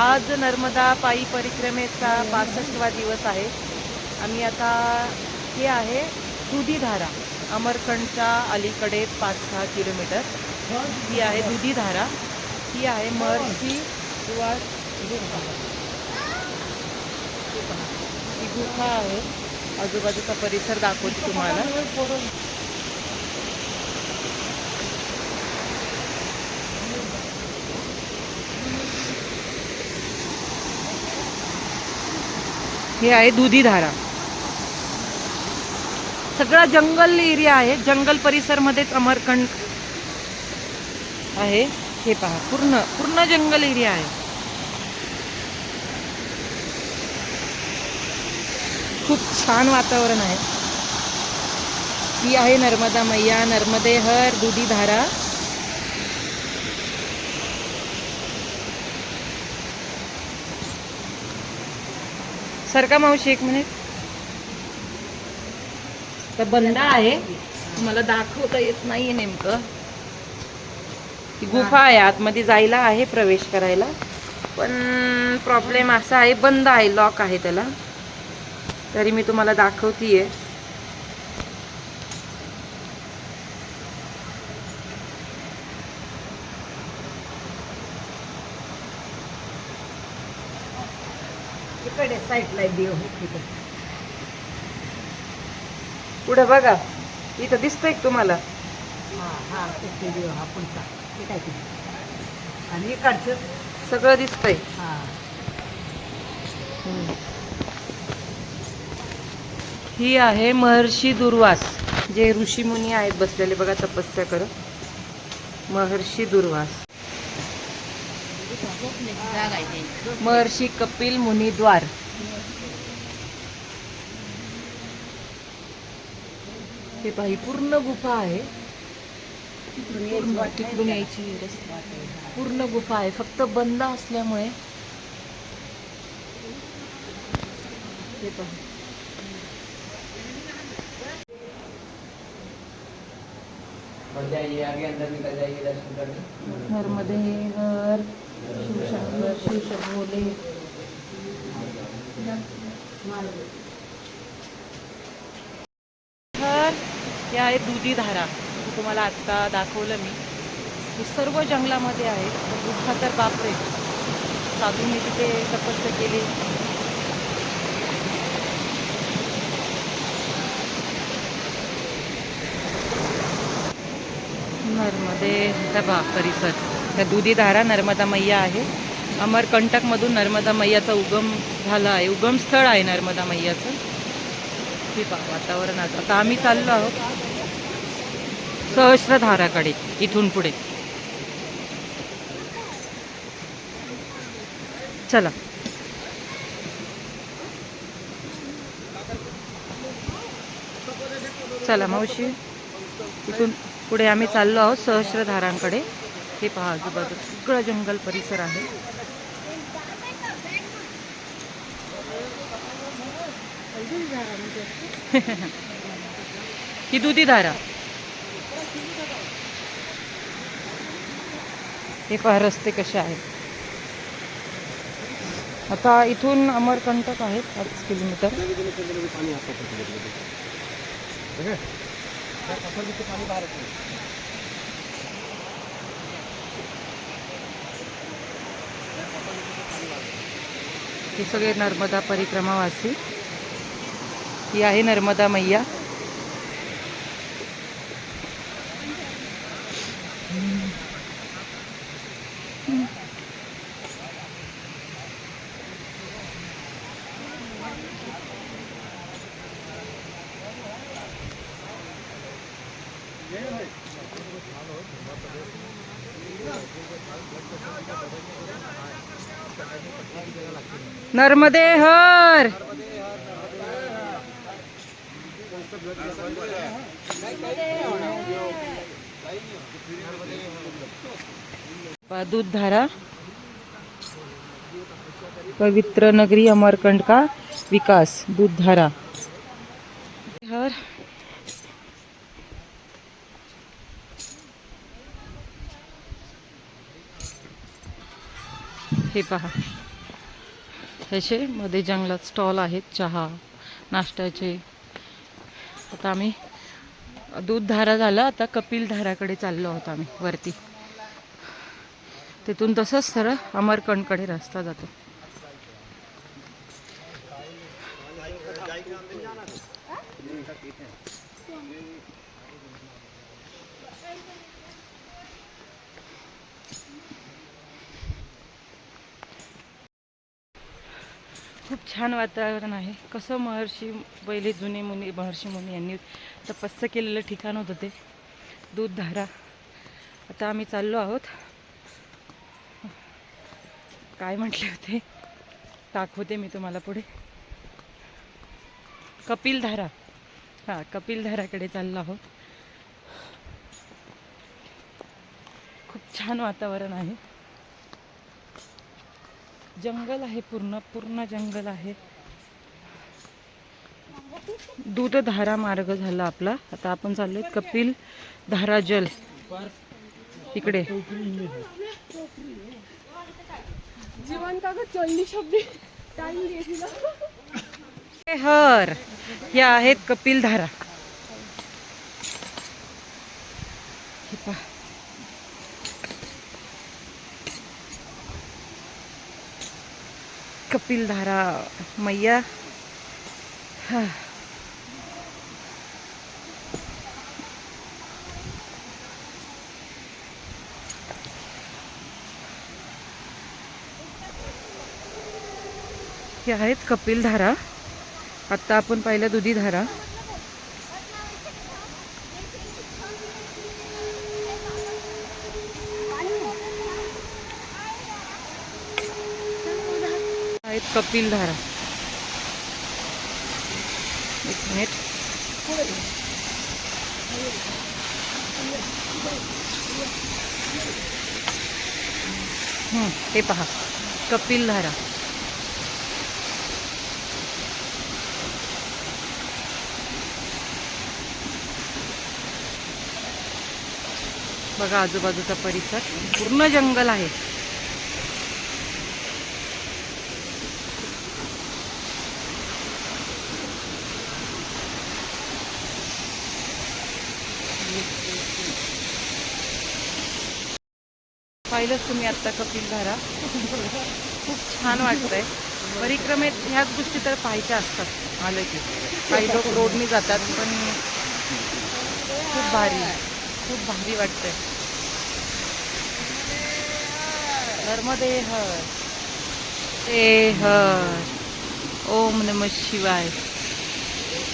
आज नर्मदा पायी परिक्रमेचा बासष्टवा दिवस आहे. आम्ही आता हे आहे दुधीधारा अमरखंडच्या अलीकडे पाच सहा किलोमीटर. ही आहे दुधीधारा. ही आहे महर्षी दुवार गुफा ही गुफा आहे. आजूबाजूचा परिसर दाखवते तुम्हाला. हे आहे दुधीधारा. सगळा जंगल एरिया आहे. जंगल परिसर मध्येच आहे. हे पहा पूर्ण पूर्ण जंगल एरिया आहे. खूप छान वातावरण आहे. ही आहे नर्मदा मैया नर्मदे हर दुधीधारा. सरका मावशी एक मिनिट. तर बंद आहे. मला दाखवता येत नाहीये नेमकं. ती गुफा आहे आतमध्ये जायला आहे प्रवेश करायला. पण प्रॉब्लेम असा आहे बंद आहे लॉक आहे त्याला. तरी मी तुम्हाला दाखवतीये. इकडे साईडला देव तिकडे. पुढे बघा इथं दिसतंय तुम्हाला? हा हा तिथे देव हा पुढचा. ते काय ते? आणि इकडचं? सगळं दिसतंय. हा. ही आहे महर्षी दुर्वास. जे ऋषीमुनी आहेत बसलेले बघा तपस्या करत. महर्षी दुर्वास. महर्षी कपिल मुनिद्वार. हे पाही पूर्ण गुफा आहे. पूर्ण तिकडून यायची पूर्ण गुफा आहे. फक्त बंद असल्यामुळे. हे पहा. आगे अंदर या शिवशंकर शिवशंभोले आहे दुधी धारा तुम्हाला आत्ता दाखवलं मी. हे सर्व जंगलामध्ये आहे. गुफा तर बापरे. साधूंनी तिथे तपस्या केली. नर्मदे बाप परिसर. तर दुधी धारा नर्मदा मैया आहे. अमरकंटकमधून नर्मदा मैयाचा उगम झाला आहे. उगम स्थळ आहे नर्मदा मैयाचं. ठीक पहा वातावरण आता आता आम्ही चाललो आहोत सहस्रधाराकडे इथून पुढे. चला. चला मावशी. इथून पुढे आम्ही चाललो आहोत सहस्रधारांकडे हे पहा आजूबाजू सगळं जंगल परिसर आहे. ही दुधी धारा. हे पहा, रस्ते कसे आहेत. आता इथून अमरकंटक आहे पाच किलोमीटर. हे सगळे नर्मदा परिक्रमावासी. ही आहे नर्मदा मैया. नर्मदे हर. दूधधारा पवित्र नगरी अमरकंड का विकास दूधधारा हर. हे पहा. ह्याचे मध्ये जंगलात स्टॉल आहेत चहा नाश्त्याचे. आता आम्ही दूध धारा झालं आता कपिल धाराकडे चाललो आहोत आम्ही वरती. तिथून तसंच सरळ अमरकंडकडे रस्ता जातो. छान वातावरण आहे. कसं महर्षी पहिले जुने मुनी महर्षी मुनी यांनी तपस्या केलेलं ठिकाण होतं ते. दूधधारा आता आम्ही चाललो आहोत. काय म्हटले होते? दाखवते मी तुम्हाला पुढे. कपिलधारा हां कपिलधाराकडे चाललो आहोत. खूप छान वातावरण आहे. जंगल आहे पूर्ण पूर्ण जंगल आहे. दूधधारा मार्ग झाला आपला. आता आपण चाललोय कपिल धारा जल. इकडे. जीवन हर. या आहेत कपिलधारा कपिल धारा मैया। हे आहेत कपिल धारा आत्ता आपण पाहिलं दुधी आहेत कपिल धारा. एक मिनिट. ते पहा. कपिल धारा. बघा आजूबाजूचा परिसर. पूर्ण जंगल आहे. पाहिलंच तुम्ही आत्ता कपिलधारा खूप छान वाटतंय. परिक्रमेत ह्याच गोष्टी तर पाहायच्या असतात. आलं की. काही लोक रोडनी जातात पण खूप भारी खूप भारी वाटतंय. नर्मदे हर ते हर ओम नम शिवाय.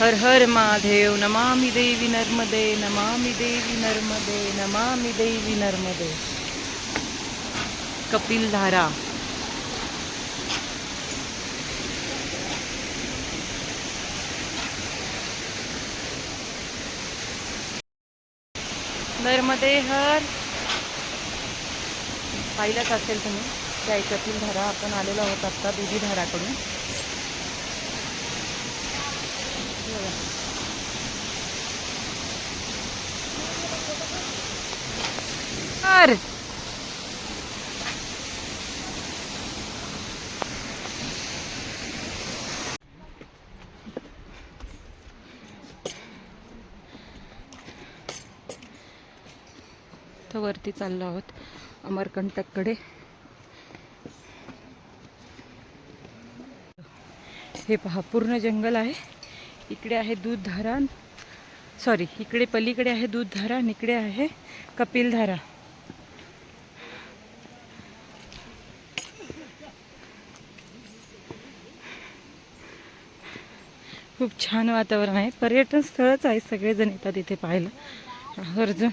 हर हर महादेव नमामि देवी नर्मदे नमामि देवी नर्मदे नमामि देवी नर्मदे. कपिल धारा. नर्मदे हर. पाहिलंच असेल तुम्ही. त्या याच्यातील धारा आपण आलेलो आहोत आत्ता दुधी धाराकडून. हर. आता वरती चाललो आहोत अमरकंटककडे. हे पहा पूर्ण जंगल आहे. इकडे आहे दूध धरण सॉरी इकडे पलीकडे आहे दूधधारा धरण इकडे आहे कपिलधारा. खूप छान वातावरण आहे. पर्यटन स्थळच आहे सगळेजण येतात इथे पाहायला. अर्जुन.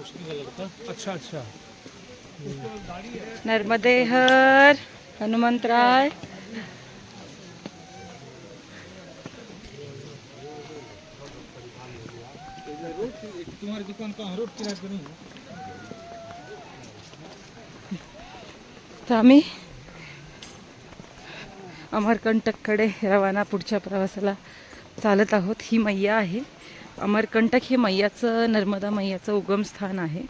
अच्छा अच्छा नर्मदे हर हनुमंतराय तुम्हारी दुकान कहाँ रोड किराए पर नहीं है तर आम्ही अमरकंटककडे रवाना पुढच्या प्रवासाला चालत आहोत. ही मैया आहे. अमरकंटक हे मैयाचं नर्मदा मैयाचं उगमस्थान आहे.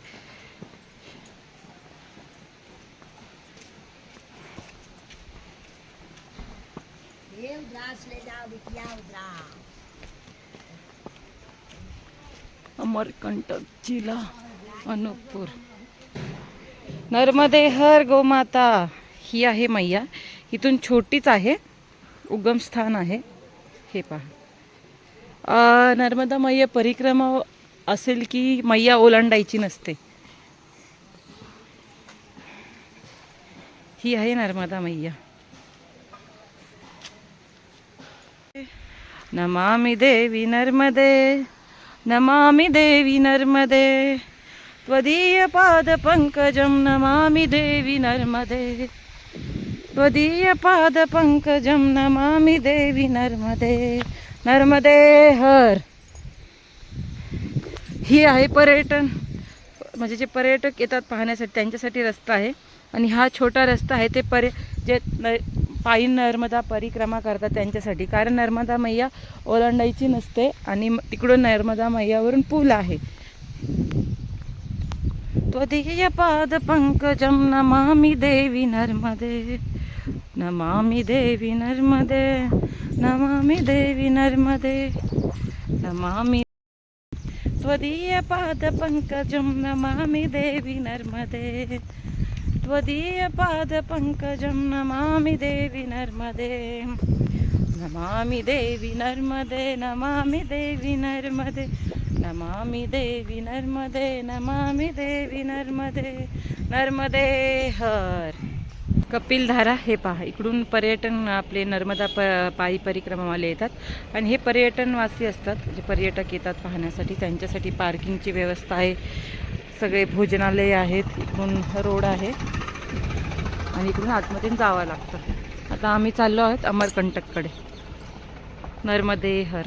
अमरकंटक जिल्हा अनुपूर नर्मदे हर गोमाता ही आहे मैया. इथून छोटीच आहे. उगमस्थान आहे. हे पहा. नर्मदा मैया परिक्रमा असेल की मैया ओलांडायची नसते. ही आहे नर्मदा मैया. नमामि देवी नर्मदे नमामि देवी नर्मदे त्वदीयपादपङ्कजं नमामि देवी नर्मदे त्वदीयपादपङ्कजं नमामि देवी नर्मदे. नर्मदे हर. ही आहे पर्यटन म्हणजे जे पर्यटक येतात पाहण्यासाठी त्यांच्यासाठी रस्ता आहे. आणि हा छोटा रस्ता आहे ते पर्य जे न पायी नर्मदा परिक्रमा करतात त्यांच्यासाठी. कारण नर्मदा मैया ओलांडायची नसते आणि तिकडून नर्मदा मैयावरून पूल आहे. त्वदीय पाद पंकजम नमामी देवी नर्मदे. नमामि देवी नर्मदे नमामि देवी नर्मदे नमामि त्वदीयपादपङ्कजं नमामि देवी नर्मदे। त्वदीयपादपङ्कजं नमामि देवी नर्मदे। नमामि देवी नर्मदे नमामि देवी नर्मदे नमामि देवी नर्मदे नमामि देवी नर्मदे नर्मदे हर। कपिलधारा हे पहा इकडून पर्यटन आपले नर्मदा प पायी परिक्रमावाले येतात आणि हे पर्यटनवासी असतात जे पर्यटक येतात पाहण्यासाठी त्यांच्यासाठी पार्किंगची व्यवस्था आहे. सगळे भोजनालय आहेत इकडून रोड आहे आणि इकडून आतमध्ये जावं लागतं. आता आम्ही चाललो आहोत अमरकंटककडे. नर्मदे हर